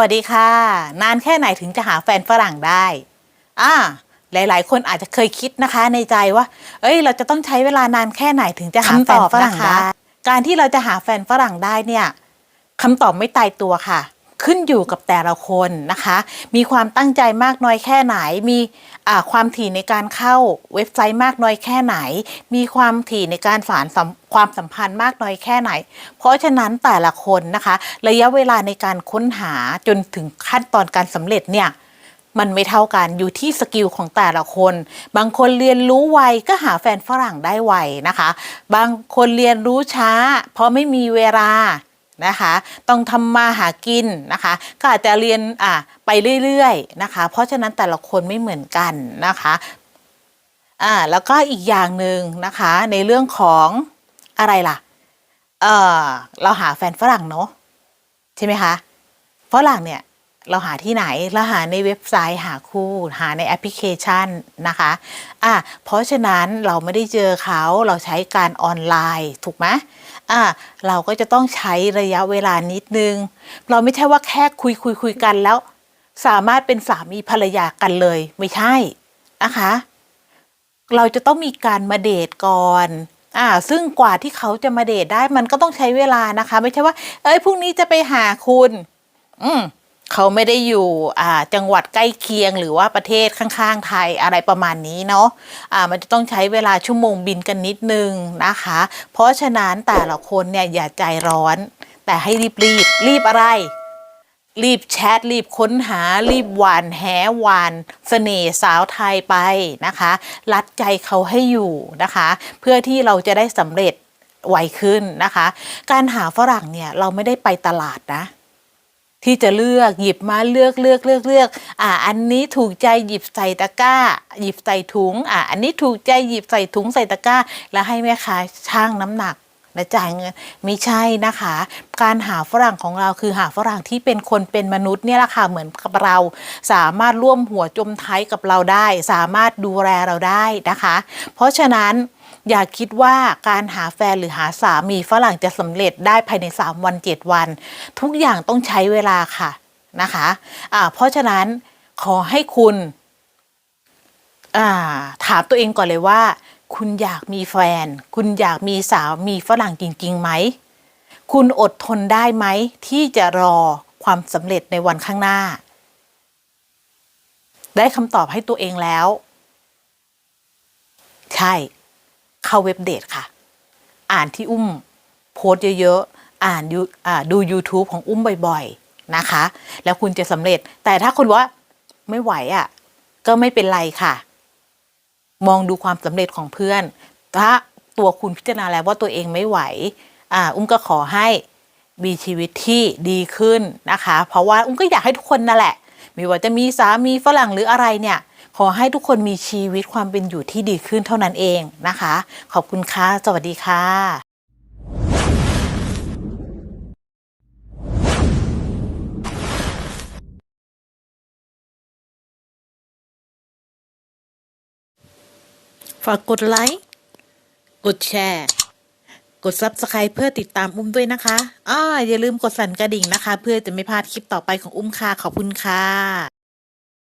วัสดีค่ะ นานแค่ไหนถึงจะหาแฟนฝรั่งได้ อ่า หลาย ๆ คนอาจจะเคยคิดนะคะ ในใจว่า เอ้ย เราจะต้องใช้เวลานานแค่ไหนถึงจะหาแฟนฝรั่งได้ การที่เราจะหาแฟนฝรั่งได้เนี่ยคำตอบไม่ตายตัวค่ะ ขึ้นอยู่กับแต่ละคนนะคะ มีความตั้งใจมากน้อยแค่ไหน มีความถี่ในการเข้าเว็บไซต์มากน้อยแค่ไหน มีความถี่ในการสานความสัมพันธ์มากน้อยแค่ไหน เพราะฉะนั้นแต่ละคนนะคะ ระยะเวลาในการค้นหาจนถึงขั้นตอนการสำเร็จเนี่ยมันไม่เท่ากันอยู่ที่สกิลของแต่ละคน บางคนเรียนรู้ไวก็หาแฟนฝรั่งได้ไวนะคะ บางคนเรียนรู้ช้า เพราะไม่มีเวลา นะคะ ต้องทำมาหากินนะคะ ก็อาจจะเรียนอะไปเรื่อยๆนะคะ เพราะฉะนั้นแต่ละคนไม่เหมือนกันนะคะอ่าแล้วก็อีกอย่างหนึ่งนะคะในเรื่องของอะไรล่ะเออเราหาแฟนฝรั่งเนาะใช่ไหมคะฝรั่งเนี่ยเราหาที่ไหนเราหาในเว็บไซต์หาคู่หาในแอปพลิเคชันนะคะอะเพราะฉะนั้นเราไม่ได้เจอเขาเราใช้การออนไลน์ถูกไหม อะเราก็จะต้องใช้ระยะเวลานิดนึง เราไม่ใช่ว่าแค่คุยคุยคุยกันแล้ว สามารถเป็นสามีภรรยากันเลย ไม่ใช่นะคะเราจะต้องมีการมาเดทก่อนอ่าซึ่งกว่าที่เขาจะมาเดทได้มันก็ต้องใช้เวลานะคะ ไม่ใช่ว่า เอ้ยพรุ่งนี้จะไปหาคุณ อืม เขาไม่ได้อยู่จังหวัดใกล้เคียง หรือว่าประเทศข้างๆไทยอะไรประมาณนี้เนาะอ่ามันจะต้องใช้เวลาชั่วโมงบินกันนิดนึงนะคะ เพราะฉะนั้นแต่ละคนเนี่ยอย่าใจร้อน แต่ให้รีบรีบรีบอะไรรีบแชทรีบค้นหารีบหวานแหหวานเสน่ห์สาวไทยไปนะคะ รัดใจเขาให้อยู่นะคะ เพื่อที่เราจะได้สำเร็จไวขึ้นนะคะ การหาฝรั่งเนี่ยเราไม่ได้ไปตลาดนะ ที่จะเลือกหยิบมาเลือกเลือกเลือกเลือกอ่าอันนี้ถูกใจหยิบใส่ตะกร้า หยิบใส่ถุงอ่าอันนี้ถูกใจหยิบใส่ถุงใส่ตะกร้า แล้วให้แม่ค้าชั่งน้ำหนักและจ่ายเงินไม่ใช่นะคะ การหาฝรั่งของเราคือหาฝรั่งที่เป็นคนเป็นมนุษย์เนี่ยแหละค่ะเหมือนกับเรา สามารถร่วมหัวจมท้ายกับเราได้ สามารถดูแลเราได้นะคะ เพราะฉะนั้น อย่าคิดว่าการหาแฟนหรือหาสามีฝรั่งจะสำเร็จได้ภายใน 3 วัน 7 วัน ทุกอย่างต้องใช้เวลาค่ะนะคะอ่าเพราะฉะนั้นขอให้คุณอ่าถามตัวเองก่อนเลยว่า คุณอยากมีแฟน คุณอยากมีสาวมีฝรั่งจริงๆไหม คุณอดทนได้ไหม ที่จะรอความสำเร็จในวันข้างหน้า ได้คำตอบให้ตัวเองแล้ว ใช่ เข้าเว็บเดทค่ะ อ่านที่อุ้มโพสเยอะๆ อ่านยูดู YouTube ของอุ้มบ่อยๆนะคะ แล้วคุณจะสำเร็จ แต่ถ้าคุณว่าไม่ไหวอะ่ะ ก็ไม่เป็นไรค่ะ มองดูความสำเร็จของเพื่อน ถ้าตัวคุณพิจารณาแล้วว่าตัวเองไม่ไหว อ่า อุ้มก็ขอให้มีชีวิตที่ดีขึ้นนะคะ เพราะว่าอุ้มก็อยากให้ทุกคนนั่นแหละไม่ว่าจะมีสามีฝรั่งหรืออะไรเนี่ย ขอให้ทุกคนมีชีวิตความเป็นอยู่ที่ดีขึ้นเท่านั้นเองนะคะ ขอบคุณค่ะ สวัสดีค่ะฝากกดไลค์ กดแชร์ กด Subscribe เพื่อติดตามอุ้มด้วยนะคะอ่าอย่าลืมกดสั่นกระดิ่งนะคะ เพื่อจะไม่พลาดคลิปต่อไปของอุ้มค่ะ ขอบคุณค่ะ